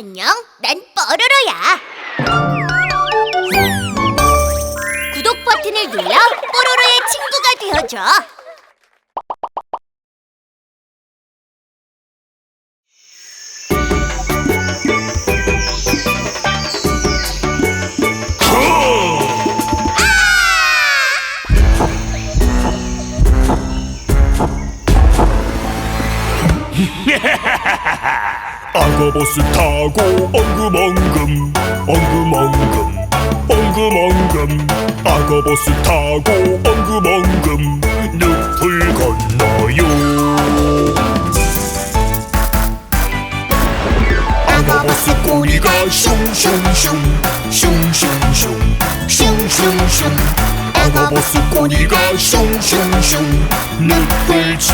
안녕, 난 뽀로로야. 구독 버튼을 눌러 뽀로로의 친구가 되어줘. 악어버스 타 고 엉금엉금 엉금엉금 엉금엉금. 악어버스 타고 엉금엉금 늪을 건너요. 악어버스 꼬리가 슝슝슝 슝슝슝 슝슝슝. 악어버스 꼬리가 슝슝슝 늪을 지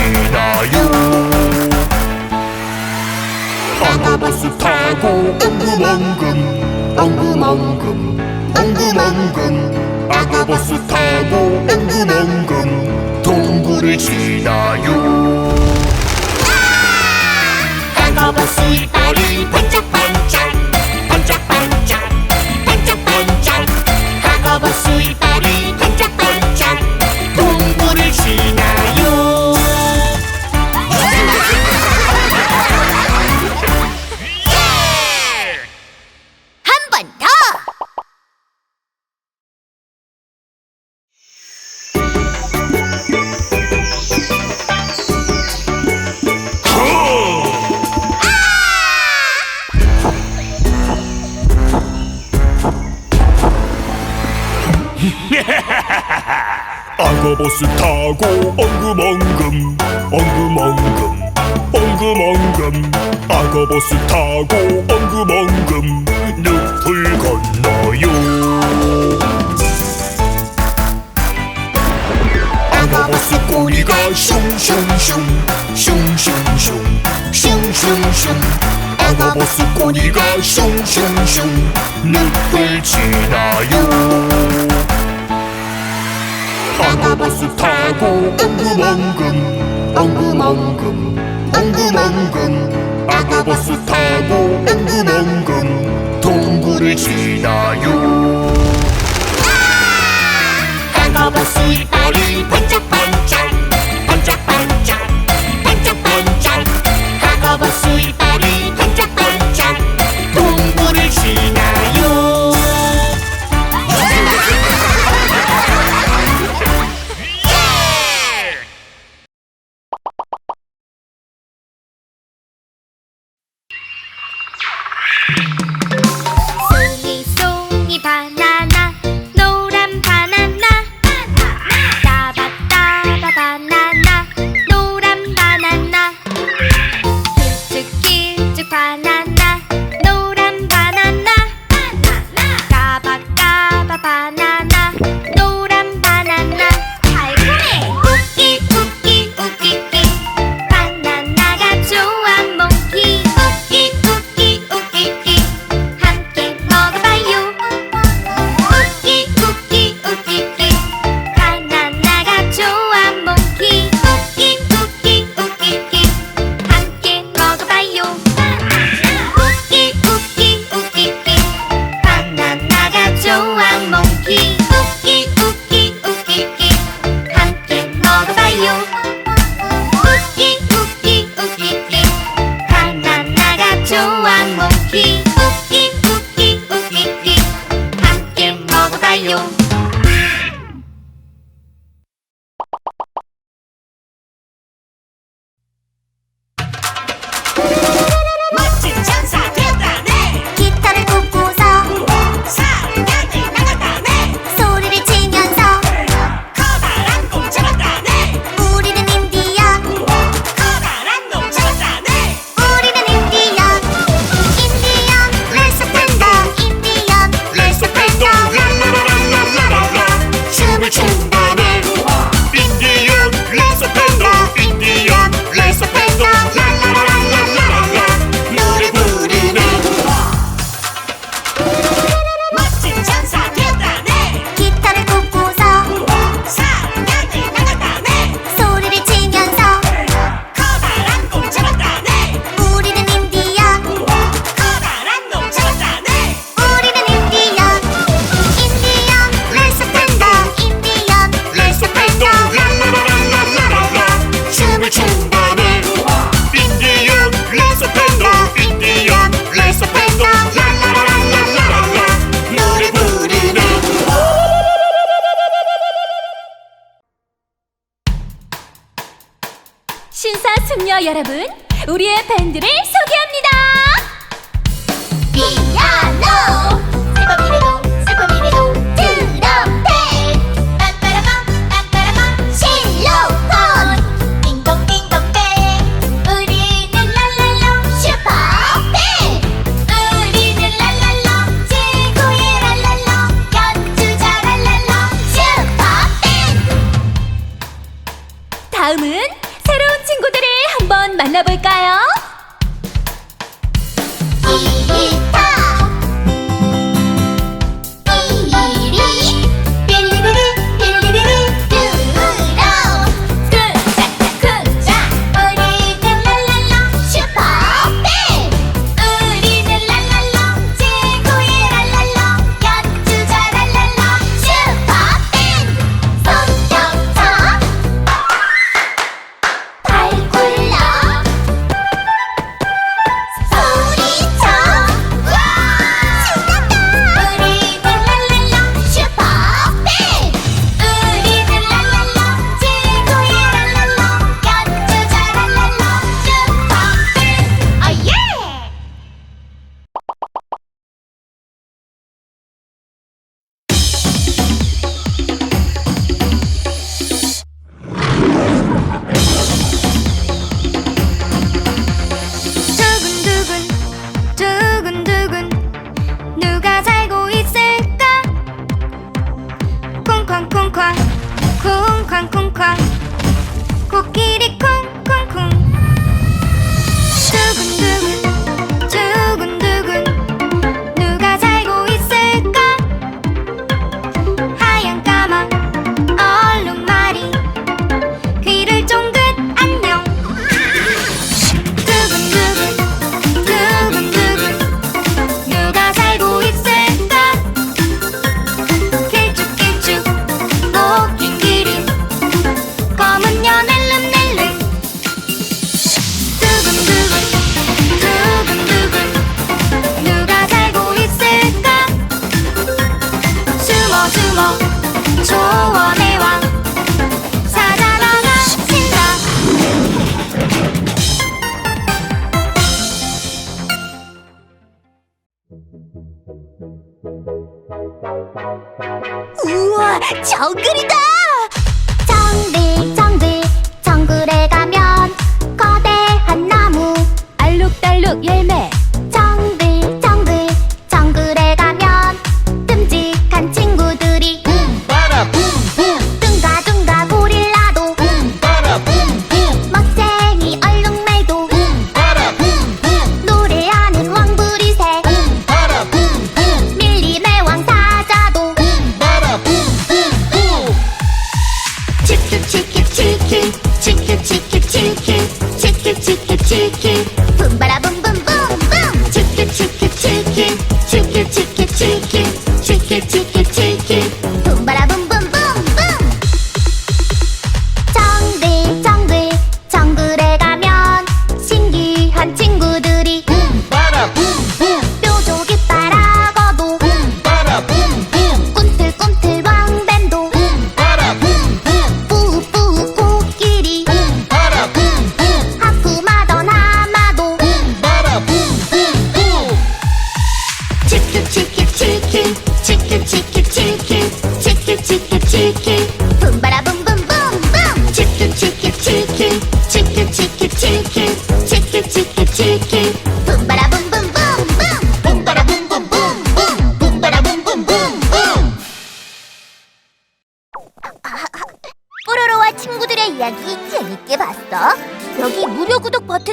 타고 엉금엉금 엉금엉금 엉금엉금. 아가버스 타고 엉금엉금 동굴을 지나요. 아가버스 이빨이 반짝반짝 악어버스 타고 엉금엉금 엉금엉금 엉금엉금. 악어버스 타고 엉금엉금. 늪을 건너요. 악어버스 꼬리가 슝슝슝 슝슝슝 슝슝슝. 악어버스 꼬리가 슝슝슝 늪을 지나요 아가버스 타고 엉금엉금 엉금엉금 엉금엉금 아가 버스 타고 엉금엉금 yo. 청녀 여러분, 우리의 밴드를 소개합니다. 피아노. 만나볼까요? 주먹 조언의 우와 정글이다! shaking.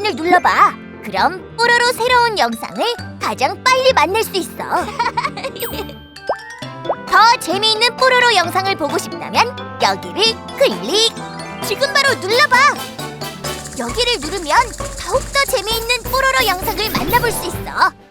버튼을 눌러봐. 그럼 뽀로로 새로운 영상을 가장 빨리 만날 수 있어. 더 재미있는 뽀로로 영상을 보고 싶다면 여기를 클릭! 지금 바로 눌러봐! 여기를 누르면 더욱더 재미있는 뽀로로 영상을 만나볼 수 있어.